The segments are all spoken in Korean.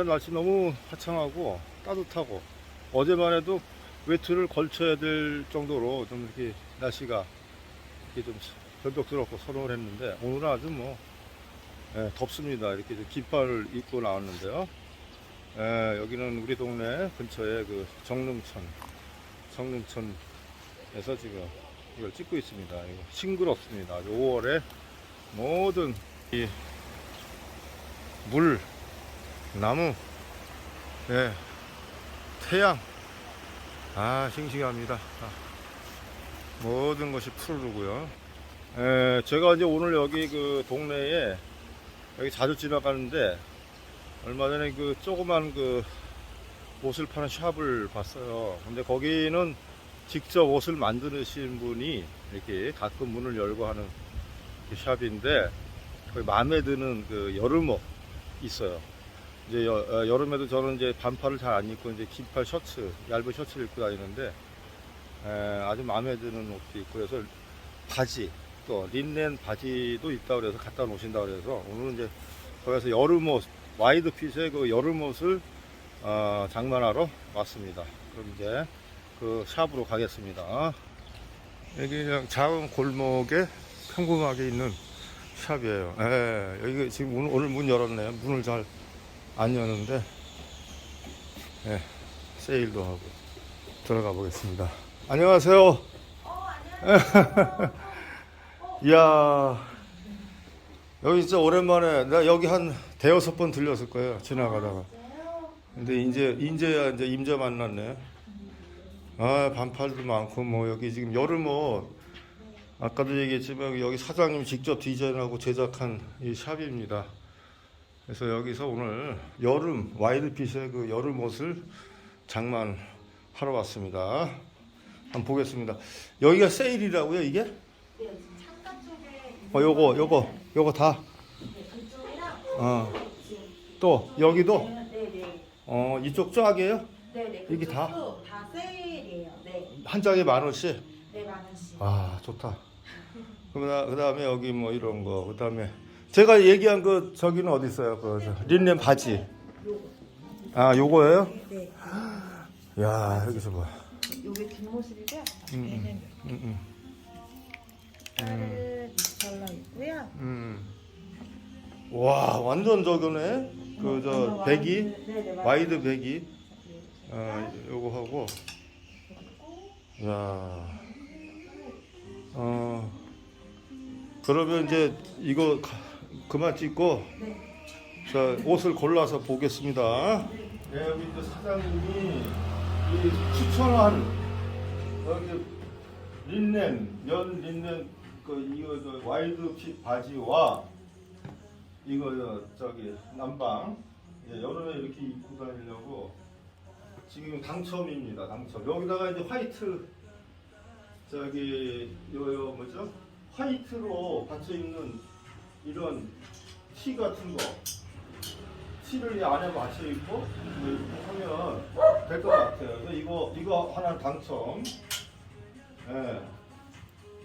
오늘 진짜 날씨 너무 화창하고 따뜻하고 어제만 해도 외투를 걸쳐야 될 정도로 좀 이렇게 날씨가 이렇게 좀 변덕스럽고 선호를 했는데 오늘은 아주 뭐 예, 덥습니다. 이렇게 좀 긴팔을 입고 나왔는데요. 예, 여기는 우리 동네 근처에 그 정릉천, 정릉천에서 지금 이걸 찍고 있습니다. 이거 싱그럽습니다. 아주 5월에 모든 이 물, 나무, 예, 태양, 아 싱싱합니다. 아, 모든 것이 푸르르고요. 에, 제가 이제 오늘 여기 그 동네에 여기 자주 지나가는데 얼마 전에 그 조그만 그 옷을 파는 샵을 봤어요. 근데 거기는 직접 옷을 만드신 분이 이렇게 가끔 문을 열고 하는 그 샵인데 거기 마음에 드는 그 여름옷 있어요. 이제 여, 어, 여름에도 저는 이제 반팔을 잘 안 입고 이제 긴팔 셔츠, 얇은 셔츠를 입고 다니는데 에, 아주 마음에 드는 옷도 있고 그래서 바지 또 린넨 바지도 있다 그래서 갖다 놓으신다 그래서 오늘은 이제 거기서 여름 옷 와이드 핏의 그 여름 옷을 어, 장만하러 왔습니다. 그럼 이제 그 샵으로 가겠습니다. 여기 그냥 작은 골목에 평범하게 있는 샵이에요. 예, 여기 지금 오늘, 오늘 문 열었네요. 문을 잘 안 여는데, 예, 세일도 하고 들어가 보겠습니다. 안녕하세요. 이야, 여기 진짜 오랜만에, 나 여기 한 대여섯 번 들렸을 거예요. 지나가다가. 근데 이제, 이제야 이제 임자 만났네. 아, 반팔도 많고, 뭐, 여기 지금 여름 옷, 아까도 얘기했지만 여기 사장님 직접 디자인하고 제작한 이 샵입니다. 그래서 여기서 오늘 여름 와이드핏의 그 여름 옷을 장만하러 왔습니다. 한번 보겠습니다. 여기가 세일이라고요, 이게? 네, 창가 쪽에 어, 요거, 요거, 요거 다. 네, 그쪽이랑 어, 또 여기도. 네 네 어, 이쪽 쫙이에요? 네 네 이게 다? 다 세일이에요. 네, 한 장에 만 원씩. 네 만 원씩. 아, 좋다. 그 다음에 여기 뭐 이런 거, 그 다음에 제가 얘기한 그 저기는 어디 있어요? 그 저, 린넨 바지. 아, 요거예요? 네. 야, 여기서 봐. 요게 뒷모습이고요. 음, 얘는 음, 딸은 잘라 있고요. 음. 와, 완전 저거네. 그 저 배기, 네네 와이드 배기. 아, 요거 하고. 야. 어. 그러면 이제 이거 가- 그만 찍고 네. 자, 옷을 골라서 보겠습니다. 네, 여기 이제 사장님이 이 추천한 여기 린넨, 면 린넨 그 이거 저 와이드 핏 바지와 이거 저 저기 남방 예, 여름에 이렇게 입고 다니려고 지금 당첨입니다. 당첨. 여기다가 이제 화이트 저기 요요 뭐죠? 화이트로 받쳐 입는 이런 티 같은 거 티를 이 안에 맞춰 입고 뭐 이렇게 하면 될 것 같아요. 그래서 이거 이거 하나 당첨. 예.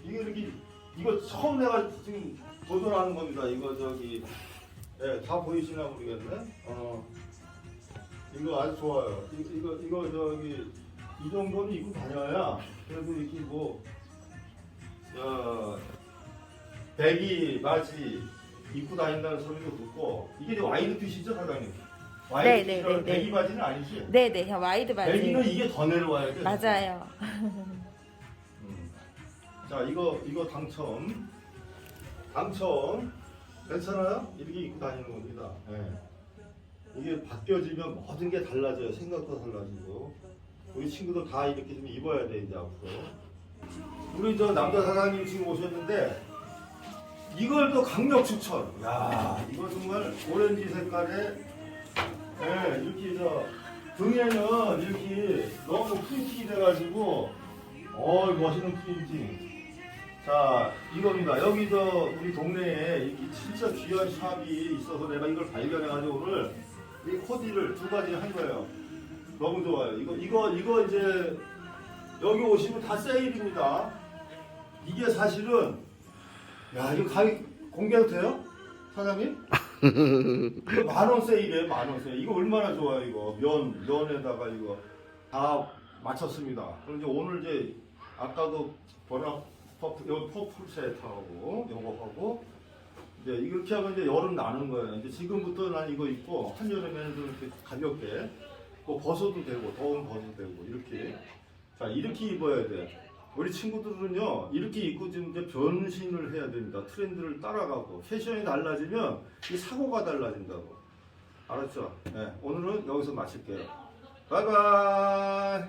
이게 이렇게 이거 처음 내가 지금 도전하는 겁니다. 이거 저기 예, 다 보이시나 모르겠네. 어. 이거 아주 좋아요. 이거 이거, 이거 저기 이 정도는 입고 다녀야 그래도 이렇게 뭐 어, 배기 바지 입고 다닌다는 소리도 듣고 이게 와이드 핏이죠 사장님? 와이드 네, 네, 네, 네. 배기 바지는 아니지? 네네 와이드 배기는 바지. 이게 더 내려와야 돼. 맞아요. 음. 자 이거 이거 당첨 당첨 괜찮아요? 이렇게 입고 다니는 겁니다. 예. 이게 바뀌어지면 모든 게 달라져요. 생각도 달라지고 우리 친구들 다 이렇게 좀 입어야 돼 이제 앞으로. 우리 저 남자 사장님 지금 오셨는데 이걸 또 강력 추천. 야 이거 정말 오렌지 색깔에 예, 이렇게 저 등에는 이렇게 너무 프린팅이 돼가지고 어 멋있는 프린팅. 자 이겁니다. 여기 저 우리 동네에 이렇게 진짜 귀한 샵이 있어서 내가 이걸 발견해가지고 오늘 이 코디를 두 가지 한 거예요. 너무 좋아요. 이거 이거 이거 이제 여기 오시면 다 세일입니다. 이게 사실은 야 이거 가격 공개도 돼요? 사장님? 이거 만원 세일이에요 만원 세일. 이거 얼마나 좋아요 이거? 면 면에다가 이거 다 맞췄습니다. 그럼 이제 오늘 이제 아까 그 버나 퍼플 세트하고 요거 하고 이제 이렇게 하면 이제 여름 나는 거예요. 이제 지금부터 난 이거 입고 한여름에는 좀 이렇게 가볍게 뭐 벗어도 되고 더운 벗어도 되고 이렇게. 자 이렇게 입어야 돼 우리 친구들은요 이렇게 입고 이제 변신을 해야 됩니다. 트렌드를 따라가고. 패션이 달라지면 이 사고가 달라진다고. 알았죠? 네, 오늘은 여기서 마칠게요. 바이바이